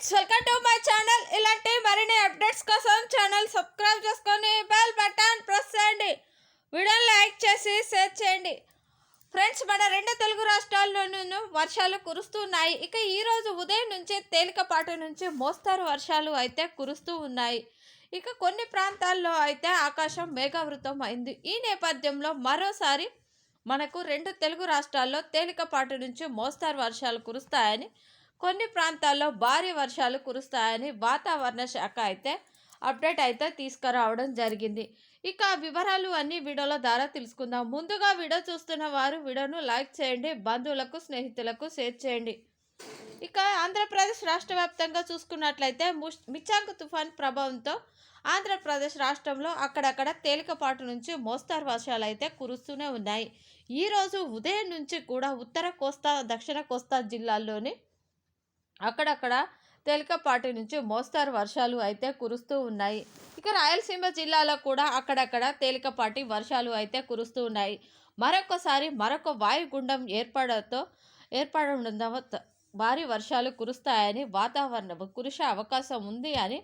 Friends welcome to my channel. ఇలాంటి మరిన్ని updates కోసం ఛానల్ సబ్స్క్రైబ్ చేసుకొని బెల్ బటన్ ప్రెస్ చేయండి. వీడియోని లైక్ చేసి షేర్ చేయండి. ఫ్రెండ్స్ మన రెండు తెలుగు రాష్ట్రాల్లోనూ వర్షాలు కురుస్తున్నాయి. ఇక ఈరోజు ఉదయం నుంచి తేలికపాటి నుంచి మోస్తారు వర్షాలు అయితే కురుస్తూ ఉన్నాయి. ఇక కొన్ని ప్రాంతాల్లో అయితే ఆకాశం మేఘావృతం అయింది ఈ నేపథ్యంలో మరోసారి మనకు రెండు తెలుగు రాష్ట్రాల్లో తేలికపాటి నుంచి మోస్తారు వర్షాలు కురుస్తాయని కొన్ని ప్రాంతాల్లో భారీ వర్షాలు కురుస్తాయని వాతావరణ శాఖ అయితే అప్డేట్ అయితే తీసుకురావడం జరిగింది. ఇక వివరాలు అన్ని వీడియోల ద్వారా తెలుసుకుందాం. ముందుగా వీడియో చూస్తున్న వారు వీడియోను లైక్ చేయండి బంధువులకు స్నేహితులకు షేర్ చేయండి. ఇక ఆంధ్రప్రదేశ్ రాష్ట్ర వ్యాప్తంగా చూసుకున్నట్లయితే ముష్ మిచాంగ్ తుఫాన్ ప్రభావంతో ఆంధ్రప్రదేశ్ రాష్ట్రంలో అక్కడక్కడ తేలికపాటు నుంచి మోస్తారు వర్షాలు అయితే కురుస్తూనే ఉన్నాయి. ఈరోజు ఉదయం నుంచి కూడా ఉత్తర కోస్తా దక్షిణ కోస్తా జిల్లాల్లోని అక్కడక్కడ తేలికపాటి నుంచి మోస్తారు వర్షాలు అయితే కురుస్తూ ఉన్నాయి. ఇక రాయలసీమ జిల్లాలో కూడా అక్కడక్కడ తేలికపాటి వర్షాలు అయితే కురుస్తూ ఉన్నాయి. మరొకసారి మరొక వాయుగుండం ఏర్పడతో ఏర్పడడంతో భారీ వర్షాలు కురుస్తాయని వాతావరణ కురిసే అవకాశం ఉంది అని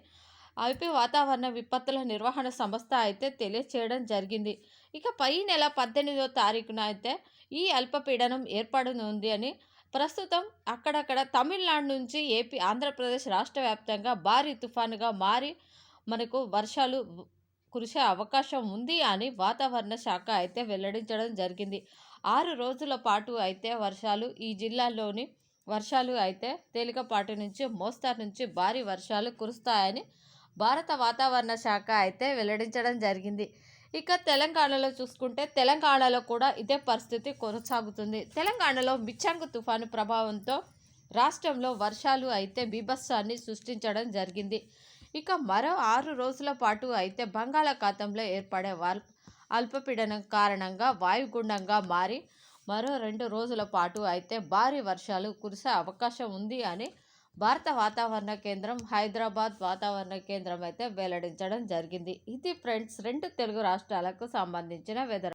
ఐపీ వాతావరణ విపత్తుల నిర్వహణ సంస్థ అయితే తెలియచేయడం జరిగింది. ఇక పై నెల పద్దెనిమిదో తారీఖున అయితే ఈ అల్పపీడనం ఏర్పడనుంది అని ప్రస్తుతం అక్కడక్కడ తమిళనాడు నుంచి ఏపీ ఆంధ్రప్రదేశ్ రాష్ట్ర వ్యాప్తంగా భారీ తుఫానుగా మారి మనకు వర్షాలు కురిసే అవకాశం ఉంది అని వాతావరణ శాఖ అయితే వెల్లడించడం జరిగింది. ఆరు రోజుల పాటు అయితే వర్షాలు ఈ జిల్లాలోని వర్షాలు అయితే తేలికపాటి నుంచి మోస్తారు నుంచి భారీ వర్షాలు కురుస్తాయని భారత వాతావరణ శాఖ అయితే వెల్లడించడం జరిగింది. ఇక తెలంగాణలో చూసుకుంటే తెలంగాణలో కూడా ఇదే పరిస్థితి కొనసాగుతుంది. తెలంగాణలో మిచ్చాంగు తుఫాను ప్రభావంతో రాష్ట్రంలో వర్షాలు అయితే బీభత్సాన్ని సృష్టించడం జరిగింది. ఇక మరో ఆరు రోజుల పాటు అయితే బంగాళాఖాతంలో ఏర్పడే వాల్ అల్పపీడనం కారణంగా వాయుగుండంగా మారి మరో రెండు రోజుల పాటు అయితే భారీ వర్షాలు కురిసే అవకాశం ఉంది అని భారత వాతావరణ కేంద్రం హైదరాబాద్ వాతావరణ కేంద్రం అయితే వెల్లడించడం జరిగింది. ఇది ఫ్రెండ్స్ రెండు తెలుగు రాష్ట్రాలకు సంబంధించిన వెదర్